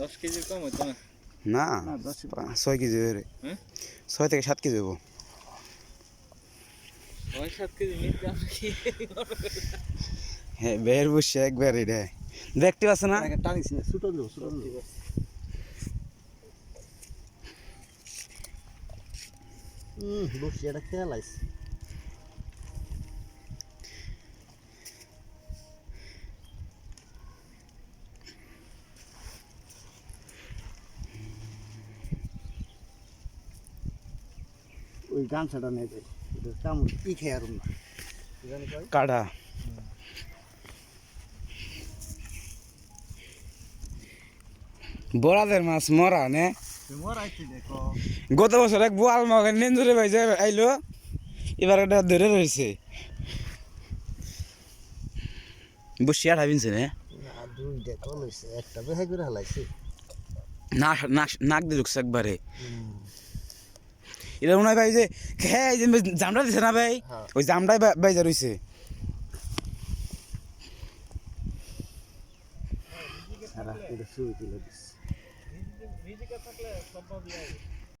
দশ কেজির কম হতো না? না ছয় কেজি বেরে হ্যাঁ? ছয় থেকে সাত কেজি হব হ্যাঁ বের বসে একবার এটা। দেখতে পাচ্ছ না? আগে টানিস না ছোট দেবো ছোট দেবো। হুম বসে এটা খেয়াল আইস ওই গামছাটা নিয়ে যাই। এটা কামড় ই খেয়ে আর না। কি কাটা বড়াদের মাছ মরা নে? গত বছর এক বোয়াল মগের নেঞ্জুরে ভাই যে আইলো এবার এটা ধরে রয়েছে বসে আর হাবিনছে নে? একটা বেহাই করে হালাইছি। নাক দিয়ে ঢুকছে একবারে। এটা মনে হয় ভাই যে খেয়ে জামটা দিছে না ভাই? হ্যাঁ। ওই জামটাই বাইজা রয়েছে শুরু